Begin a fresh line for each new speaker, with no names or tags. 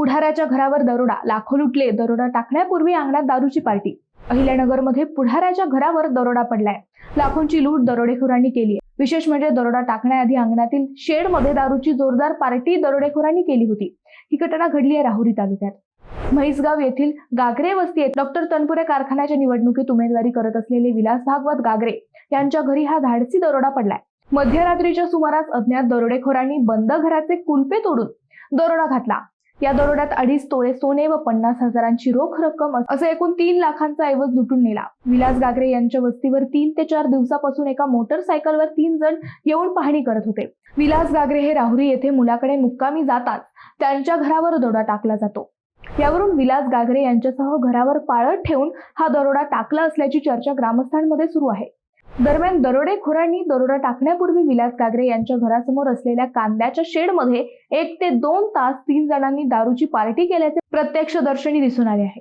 पुढाऱ्याच्या घरावर दरोडा लाखो लुटले दरोडा टाकण्यापूर्वी अंगणात दारूची पार्टी. अहिल्यानगरमध्ये पुढाऱ्याच्या घरावर दरोडा पडलाय. लाखोंची लूट दरोडेखोरांनी केली आहे विशेष म्हणजे दरोडा टाकण्याआधी अंगणातील शेडमध्ये दारूची जोरदार पार्टी दरोडेखोरांनी केली होती. ही घटना घडली आहे राहुरी तालुक्यात. म्हैसगाव येथील गागरे वस्तीत डॉक्टर तनपुरे कारखान्याच्या निवडणुकीत उमेदवारी करत असलेले विलास भागवत गागरे यांच्या घरी हा धाडसी दरोडा पडलाय. मध्यरात्रीच्या सुमारास अज्ञात दरोडेखोरांनी बंद घराचे कुलपे तोडून दरोडा घातला. या दरोड्यात अडीच तोळे सोने व पन्नास हजारांची रोख रक्कम असं एकूण तीन लाखांचा ऐवज लुटून नेला. विलास गागरे यांच्या वस्तीवर तीन ते चार दिवसापासून एका मोटरसायकलवर तीन जण येऊन पाहणी करत होते. विलास गागरे हे राहुरी येथे मुलाकडे मुक्कामी जातात. त्यांच्या घरावर दरोडा टाकला जातो. यावरून विलास गागरे यांच्यासह घरावर पाळत ठेवून हा दरोडा टाकला असल्याची चर्चा ग्रामस्थांमध्ये सुरू आहे. दरम्यान दरोडेखोरांनी दरोडा टाकण्यापूर्वी विलास गागरे यांच्या घरासमोर असलेल्या कांद्याच्या शेडमध्ये एक ते दोन तास तीन जणांनी दारूची पार्टी केल्याचे प्रत्यक्षदर्शनी दिसून आले आहे.